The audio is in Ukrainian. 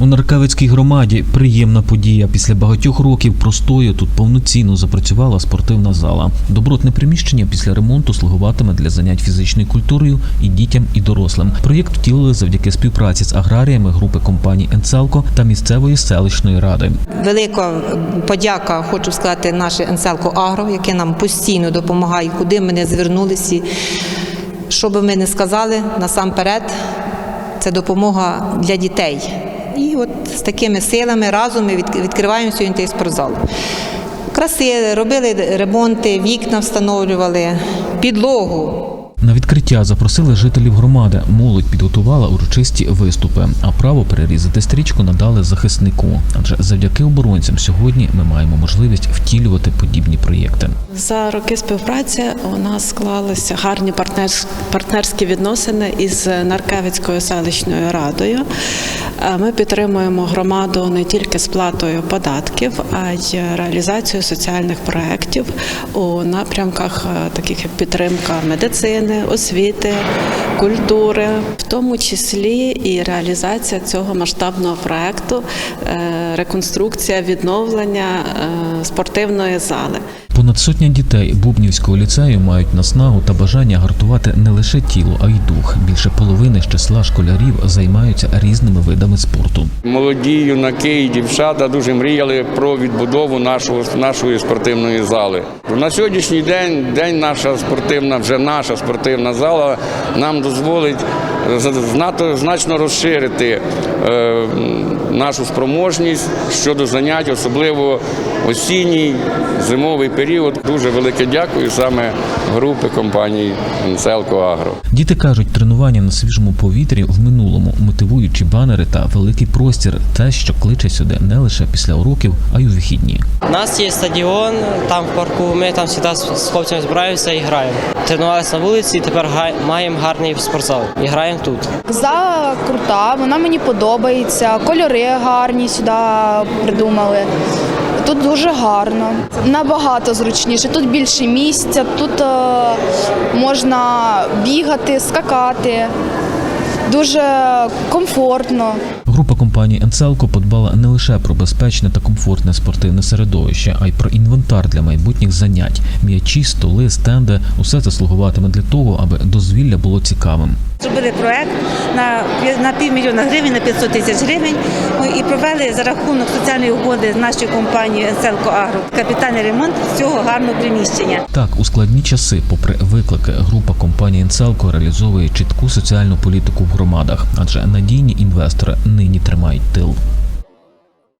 У Наркавицькій громаді приємна подія. Після багатьох років простою тут повноцінно запрацювала спортивна зала. Добротне приміщення після ремонту слугуватиме для занять фізичною культурою і дітям, і дорослим. Проєкт втілили завдяки співпраці з аграріями групи компаній Енцелко та місцевої селищної ради. Велика подяка, хочу сказати, наше Енселко Агро, яке нам постійно допомагає, куди ми не звернулися. Що би ми не сказали, насамперед, це допомога для дітей. І от з такими силами разом ми від- відкриваємо сьогодні спортзал. Красили, робили ремонти, вікна встановлювали, підлогу. На відкриття запросили жителів громади. Молодь підготувала урочисті виступи, а право перерізати стрічку надали захиснику. Адже завдяки оборонцям сьогодні ми маємо можливість втілювати подібні проєкти. За роки співпраці у нас склалися гарні партнерс- партнерські відносини із Наркевицькою селищною радою. Е, Ми підтримуємо громаду не тільки сплатою податків, а й реалізацією соціальних проєктів у напрямках е, таких як підтримка медицини, освіти, культури, в тому числі і реалізація цього масштабного проєкту, е, реконструкція, відновлення спортивної зали. Понад сотня дітей Бубнівського ліцею мають наснагу та бажання гартувати не лише тіло, а й дух. Більше половини з числа школярів займаються різними видами спорту. Молоді юнаки і дівчата дуже мріяли про відбудову нашого нашої спортивної зали. На сьогоднішній день день наша спортивна, вже наша спортивна зала нам дозволить значно розширити е, нашу спроможність щодо занять, особливо осінній зимовий період. Дуже велике дякую саме групи компанії Селко Агро. Діти кажуть, тренування на свіжому повітрі в минулому, мотивуючи банери та великий простір, те, що кличе сюди не лише після уроків, а й у вихідні. У нас є стадіон, там в парку. Ми там завжди з хлопцями збираємося і граємо. Тренувалися на вулиці, тепер га- маємо гарний спортзал і граємо тут. Зала крута, вона мені подобається. Кольори гарні сюди придумали. Тут дуже гарно, набагато зручніше. Тут більше місця, тут е, можна бігати, скакати. Дуже комфортно. Група компанії Енцелко подбала не лише про безпечне та комфортне спортивне середовище, а й про інвентар для майбутніх занять. М'ячі, столи, стенди усе це слугуватиме для того, аби дозвілля було цікавим. Зробили проект на, на півмільйона гривень, на 500 тисяч гривень ну, і провели за рахунок соціальної угоди з нашою компанією Селко Агро капітальний ремонт цього гарного приміщення. Так, у складні часи, попри виклики, група компанії Енцелко реалізовує чітку соціальну політику в громадах, адже надійні інвестори нині тримають